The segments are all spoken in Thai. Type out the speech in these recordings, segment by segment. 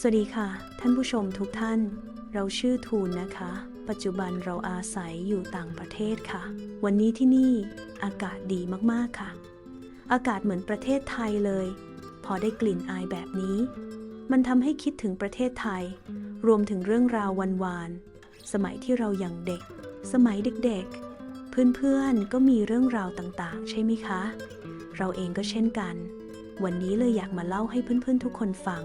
สวัสดีค่ะ ท่านผู้ชมทุกท่าน เราชื่อทูนนะคะ ปัจจุบันเราอาศัยอยู่ต่างประเทศค่ะ วันนี้ที่นี่อากาศดีมากๆค่ะ อากาศเหมือนประเทศไทยเลย พอได้กลิ่นอายแบบนี้ มันทำให้คิดถึงประเทศไทย รวมถึงเรื่องราววานๆสมัยที่เรายังเด็ก สมัยเด็กๆ เพื่อนๆก็มีเรื่องราวต่างๆ ใช่ไหมคะ เราเองก็เช่นกัน วันนี้เลยอยากมาเล่าให้เพื่อนๆทุกคนฟัง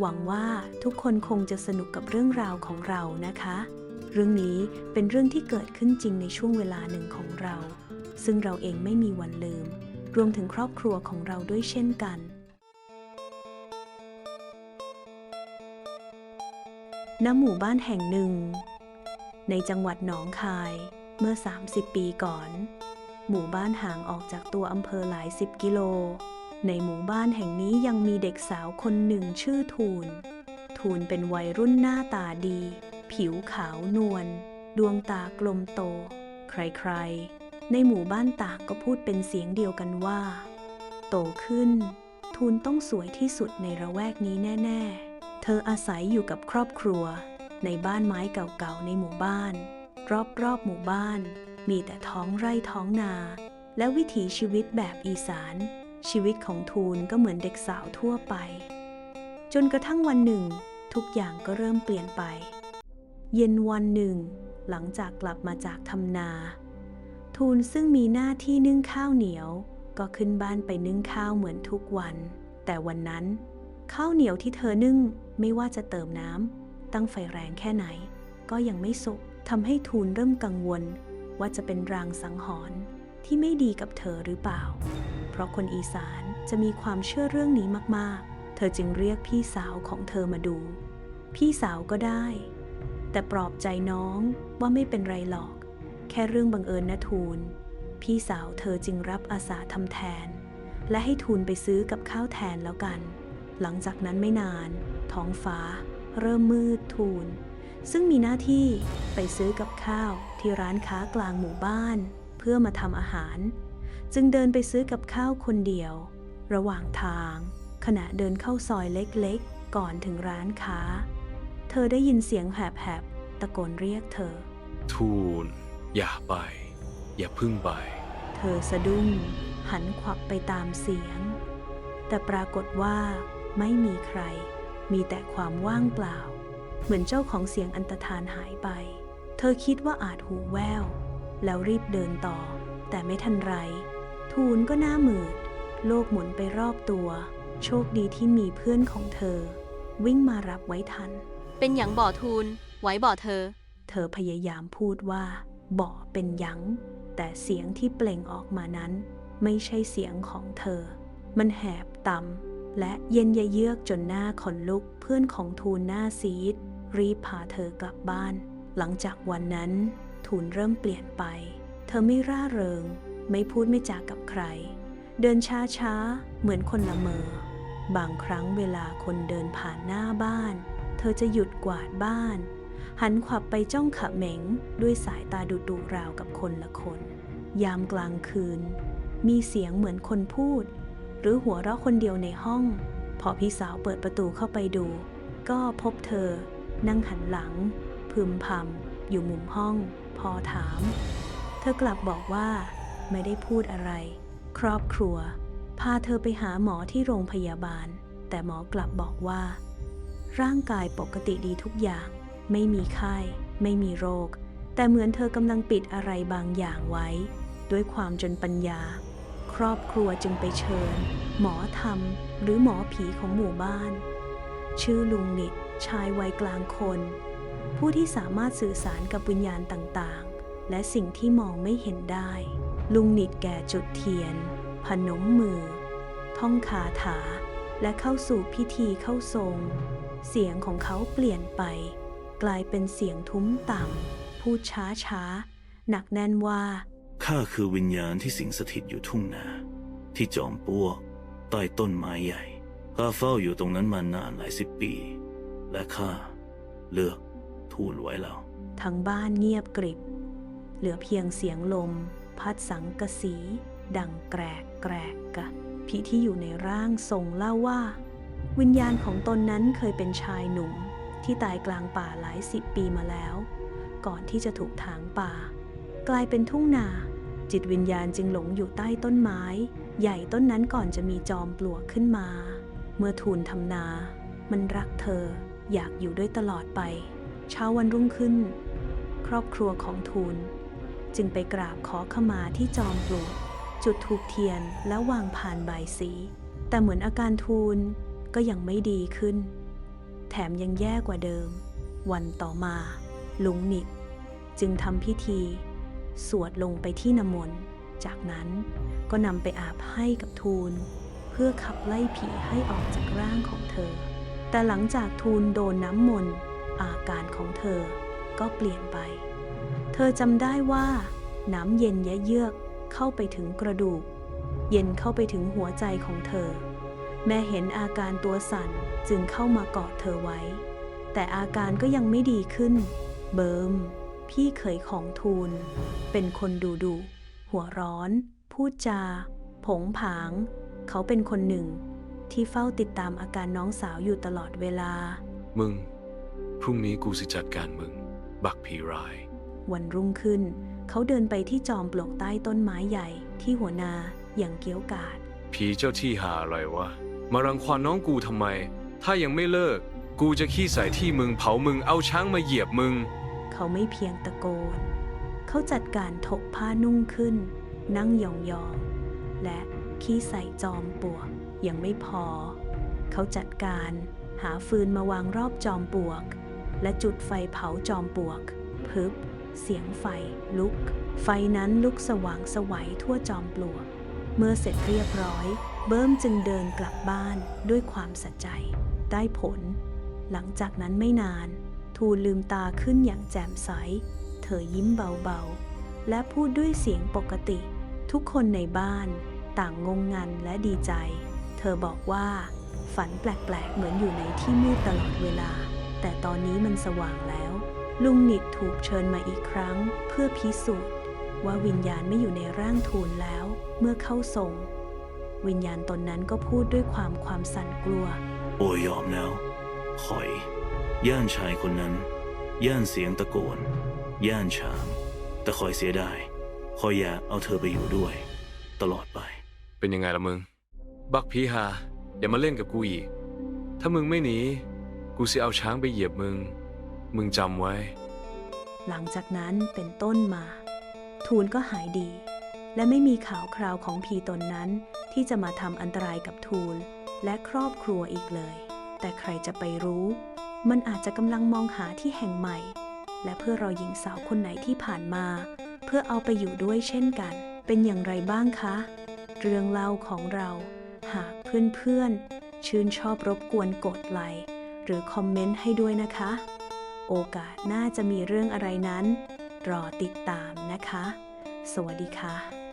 หวังว่าทุกคนคงจะสนุกกับเรื่องราวของเรานะคะ เรื่องนี้เป็นเรื่องที่เกิดขึ้นจริงในช่วงเวลาหนึ่งของเรา ซึ่งเราเองไม่มีวันลืม รวมถึงครอบครัวของเราด้วยเช่นกัน ณ หมู่บ้านแห่งหนึ่ง ในจังหวัดหนองคาย เมื่อ 30 ปีก่อน หมู่บ้านห่างออกจากตัวอำเภอหลายสิบกิโล ในหมู่บ้านแห่งนี้ยังมีเด็กสาวคนหนึ่งชื่อทูนทูนเป็นวัยรุ่นหน้าตาดี ผิวขาวนวล ดวงตากลมโต ใครๆ ในหมู่บ้านต่างก็พูดเป็นเสียงเดียวกันว่า โตขึ้น ทูนต้องสวยที่สุดในระแวกนี้แน่ ๆ เธออาศัยอยู่กับครอบครัว ในบ้านไม้เก่าๆ ในหมู่บ้าน รอบๆ หมู่บ้าน มีแต่ท้องไร่ท้องนา และวิถีชีวิตแบบอีสาน ชีวิตของทูนก็เหมือนเด็กสาวทั่วไป จนกระทั่งวันหนึ่ง ทุกอย่างก็เริ่มเปลี่ยนไป เย็นวันหนึ่ง หลังจากกลับมาจากทำนา ทูนซึ่งมีหน้าที่นึ่งข้าวเหนียว ก็ขึ้นบ้านไปนึ่งข้าวเหมือนทุกวัน แต่วันนั้น ข้าวเหนียวที่เธอนึ่งไม่ว่าจะเติมน้ำตั้งไฟแรงแค่ไหน ก็ยังไม่สุกทำให้ทูนเริ่มกังวลว่าจะเป็นรางสังหรณ์ที่ไม่ดีกับเธอหรือเปล่า ราะคนอีสานจะมีความเชื่อเรื่องนี้มากๆ เธอจึงเรียกพี่สาวของเธอมาดู พี่สาวก็ได้ แต่ปลอบใจน้องว่าไม่เป็นไรหรอก แค่เรื่องบังเอิญนะทูล พี่สาวเธอจึงรับอาสาทำแทน และให้ทูลไปซื้อกับข้าวแทนแล้วกัน หลังจากนั้นไม่นาน ท้องฟ้า เริ่มมืดทูล ซึ่งมีหน้าที่ไปซื้อกับข้าวที่ร้านค้ากลางหมู่บ้าน เพื่อมาทำอาหาร จึงเดินไปซื้อกับข้าวคนเดียว ระหว่างทาง ขณะเดินเข้าซอยเล็กๆ ก่อนถึงร้านค้า เธอได้ยินเสียงแหบๆ ตะโกนเรียกเธอ ทูลอย่าไป อย่าพึ่งไป เธอสะดุ้ง หันขวับไปตามเสียง แต่ปรากฏว่าไม่มีใคร มีแต่ความว่างเปล่า เหมือนเจ้าของเสียงอันตรธานหายไป เธอคิดว่าอาจหูแว่วแล้วรีบเดินต่อ แต่ไม่ทันไร ทูลก็หน้ามืด โลกหมุนไปรอบตัว โชคดีที่มีเพื่อนของเธอ วิ่งมารับไว้ทัน เป็นอย่างบ่อทูลไว้บ่อเธอ เธอพยายามพูดว่า บ่อเป็นหยัง แต่เสียงที่เปล่งออกมานั้น ไม่ใช่เสียงของเธอ มันแหบต่ำและเย็นยะเยือกจนหน้าขนลุกเพื่อนของทูลหน้าซีด รีบพาเธอกลับบ้าน หลังจากวันนั้น ทูลเริ่มเปลี่ยนไป เธอไม่ร่าเริง ไม่พูดไม่จากับใคร เดินช้าช้าๆเหมือนคนละเมอ บางครั้งเวลาคนเดินผ่านหน้าบ้าน เธอจะหยุดกวาดบ้าน หันขวับไปจ้องขะเหม็งด้วยสายตาดุดุราวกับคนละคน ยามกลางคืน มีเสียงเหมือนคนพูด หรือหัวเราะคนเดียวในห้อง พอพี่สาวเปิดประตูเข้าไปดู ก็พบเธอ นั่งหันหลัง พึมพำอยู่มุมห้อง พอถาม เธอกลับบอกว่า ไม่ได้พูดอะไร ครอบครัว พาเธอไปหาหมอที่โรงพยาบาล แต่หมอกลับบอกว่า ร่างกายปกติดีทุกอย่าง ไม่มีไข้ ไม่มีโรค แต่เหมือนเธอกำลังปิดอะไรบางอย่างไว้ ด้วยความจนปัญญา ครอบครัวจึงไปเชิญ หมอธรรม หรือหมอผีของหมู่บ้าน ชื่อลุงนิดชายวัยกลางคน ผู้ที่สามารถสื่อสารกับวิญญาณต่างๆ และสิ่งที่มองไม่เห็นได้ ลุงนิดแก่จุดเทียนพนมมือ ท่องคาถา และเข้าสู่พิธีเข้าทรง เสียงของเขาเปลี่ยนไป กลายเป็นเสียงทุ้มต่ำ พูดช้าช้าๆหนักแน่นว่า ข้าคือวิญญาณที่สิงสถิตอยู่ทุ่งนา ที่จอมปลวกใต้ต้นไม้ใหญ่ข้าเฝ้าอยู่ตรงนั้นมานานหลายสิบปี และข้าเลือกทูลไว้แล้ว ทั้งบ้านเงียบกริบ เหลือเพียงเสียงลม พัดสังกะสี ดังแกรกแกรกกะผีที่อยู่ในร่างทรงเล่าว่า วิญญาณของตนนั้นเคยเป็นชายหนุ่ม ที่ตายกลางป่าหลายสิบปีมาแล้ว ก่อนที่จะถูกถางป่า กลายเป็นทุ่งนา จิตวิญญาณจึงหลงอยู่ใต้ต้นไม้ ใหญ่ต้นนั้นก่อนจะมีจอมปลวกขึ้นมา เมื่อทูลทำนา มันรักเธอ อยากอยู่ด้วยตลอดไป เช้าวันรุ่งขึ้น ครอบครัวของทูล จึงไปกราบขอขมาที่จอมปลวกจุดธูปเทียนและวางผ่านใบายสี แต่เหมือนอาการทูลก็ยังไม่ดีขึ้น แถมยังแย่กว่าเดิม วันต่อมา ลุงนิดจึงทำพิธี สวดลงไปที่น้ำมนต์จากนั้นก็นำไปอาบให้กับทูล เพื่อขับไล่ผีให้ออกจากร่างของเธอ แต่หลังจากทูลโดนน้ำมนต์อาการของเธอก็เปลี่ยนไป ธอจำได้ว่า น้ำเย็นยะเยือกเข้าไปถึงกระดูก เย็นเข้าไปถึงหัวใจของเธอ แม่เห็นอาการตัวสั่นจึงเข้ามากอดเธอไว้ แต่อาการก็ยังไม่ดีขึ้น เบิม พี่เขยของทูล เป็นคนดูดู หัวร้อน พูดจา ผงผาง เขาเป็นคนหนึ่ง ที่เฝ้าติดตามอาการน้องสาวอยู่ตลอดเวลา มึง พรุ่งนี้กูสิจัดการมึง บักผีร้าย วันรุ่งขึ้น เขาเดินไปที่จอมปลวกใต้ต้นไม้ใหญ่ที่หัวนาอย่างเกี้ยวกาด ผีเจ้าที่หาอะไรวะ มารังควานน้องกูทำไม ถ้ายังไม่เลิก กูจะขี้ใส่ที่มึงเผามึงเอาช้างมาเหยียบมึง เขาไม่เพียงตะโกน เขาจัดการถกผ้านุ่งขึ้น นั่งยองๆ และขี้ใส่จอมปลวกยังไม่พอ เขาจัดการหาฟืนมาวางรอบจอมปลวก และจุดไฟเผาจอมปลวก พึบ เสียงไฟ ลุก ไฟนั้นลุกสว่างสวัยทั่วจอมปลวก เมื่อเสร็จเรียบร้อย เบิ้มจึงเดินกลับบ้านด้วยความสัจใจ ได้ผล หลังจากนั้นไม่นาน ทูลลืมตาขึ้นอย่างแจ่มใส เธอยิ้มเบาๆ และพูดด้วยเสียงปกติ ทุกคนในบ้าน ต่างงงงันและดีใจ เธอบอกว่า ฝันแปลกๆ เหมือนอยู่ในที่มืดตลอดเวลา แต่ตอนนี้มันสว่างแล้ว ลุงนิดถูกเชิญมาอีกครั้งเพื่อพิสูจน์ ว่าวิญญาณไม่อยู่ในร่างทูลแล้ว เมื่อเข้าทรง วิญญาณตนนั้นก็พูดด้วยความความสั่นกลัว โอ้ยยอมแล้วขอย ย่านชายคนนั้น ย่านเสียงตะโกน ย่านช้างแต่คอยเสียดายคอยอยากเอาเธอไปอยู่ด้วย ตลอดไป เป็นยังไงล่ะมึง บักผีหาอย่ามาเล่นกับกูอีก ถ้ามึงไม่หนี กูสิเอาช้างไปเหยียบมึง มึงจำไว้ หลังจากนั้นเป็นต้นมา ทูลก็หายดี และไม่มีข่าวคราวของผีตนนั้นที่จะมาทำอันตรายกับทูลและครอบครัวอีกเลย แต่ใครจะไปรู้ มันอาจจะกำลังมองหาที่แห่งใหม่ และเพื่อรอหญิงสาวคนไหนที่ผ่านมา เพื่อเอาไปอยู่ด้วยเช่นกัน เป็นอย่างไรบ้างคะ เรื่องเล่าของเราหากเพื่อนๆชื่นชอบรบกวนกดไลค์หรือคอมเมนต์ให้ด้วยนะคะ โอกาสน่าจะมีเรื่องอะไรนั้น รอติดตามนะคะ สวัสดีค่ะ